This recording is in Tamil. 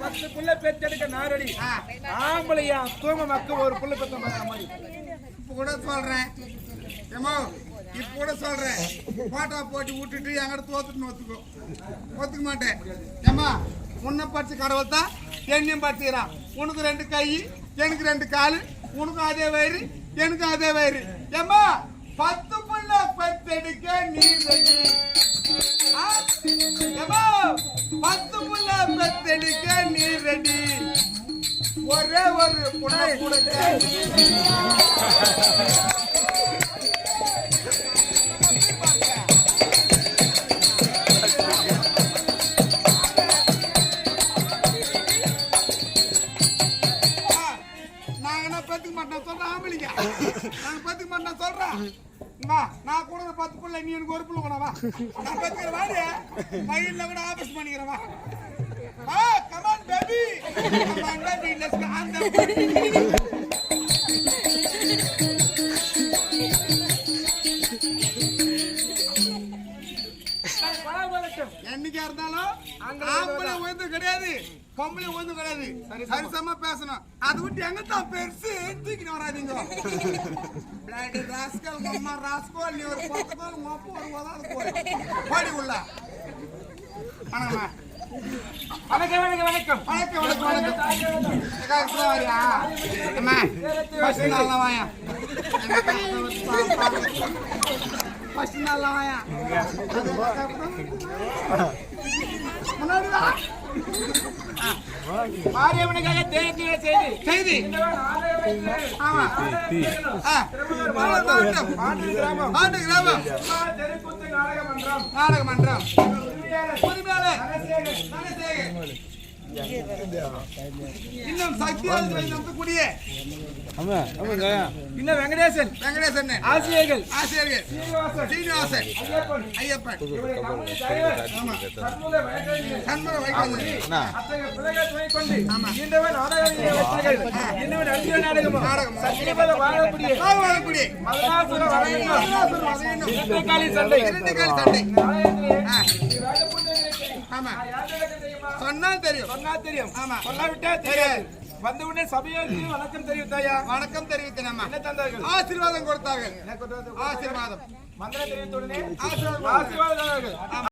பத்து புள்ள பெற்றெடுக்க நாரடி. ஆம்பளையா தூங்க மக்க ஒரு புள்ள பெற்ற மாதிரி. இப்ப கூட சொல்றேன். ஏமோ இப்போட கூட சொல்றேன். போட்டா போட்டு விட்டுட்டு எங்கிட்ட தோத்துட்டு ஒத்துக்கோ. ஒத்துக்க மாட்டேன். ஏமா உன்னை படிச்சு கடவுள் தான் என்னையும் படிச்சுக்கிறான். உனக்கு ரெண்டு கை எனக்கு ரெண்டு காலு உனக்கும் அதே வயிறு எனக்கும் அதே வயிறு. ஏமா பத்து புள்ள பத்தெடுக்க நீ ரெடி ஆ? பத்து புள்ள பத்தெடுக்க நீ ரெடி. ஒரே ஒரு புள்ள கொடுக்க பத்துக்க மாட்டோம் சொல்றேன் ஆம்பளைங்க. நாங்க பத்துக்க மாட்டோம் சொல்றேன். அம்மா, நான் கூட பத்து புள்ள நீ எனக்கு ஒரு புள்ள கூட நான் பத்துக்கிற வாடி. மயில்ல கூட ஆபஸ் பண்ணிக்கிறவா ஆ come on baby come on baby let's go on the என்னைக்கா இருந்தாலும் ஆம்பளை உயர்ந்து கிடையாது பொம்பளை உயர்ந்து கிடையாது சரிசமா பேசணும் அதை விட்டு எங்க தான் பெருசு தூக்கிட்டு வராதீங்க பிளாடி ராஸ்கல் அம்மா ராஸ்கோல் நீ ஒரு பக்கத்தோட உங்க அப்பா ஒரு உதாரணம் போய் பாடி உள்ள வணக்கம்மா வணக்கம் வணக்கம் வணக்கம் வணக்கம் வணக்கம் வணக்கம் எக்கா, இப்படி வரியா? அம்மா, first நாள்ல வாயா. மாரியம்மனுக்காக செய்தி செய்தி இந்த நாடக ஆமா ஆண்டு கிராமம் மன்றம் நாடக மன்றம் உரிமையாளர். இன்னும் சக்தி இன்னும் வெங்கடேசன் வெங்கடேசன் ஆசிரியர்கள். ஆசிரியர்கள் சீனிவாசன் ஐயப்பன் ஐயப்பன் சண்முக சண்டை சண்டை ஆமா. சொன்னா தெரியும். சொன்னா தெரியும். ஆமா. சொல்லாவிட்டா தெரியாது. வந்த உடனே சபையோருக்கு வணக்கம் தெரிவித்தாயா வணக்கம் தெரிவித்தேன் என்ன தந்தார்கள்? ஆசீர்வாதம் கொடுத்தார்கள். ஆசீர்வாதம். மந்திரம் தெரிவித்த உடனே? ஆசீர்வாதம். ஆசீர்வாதம்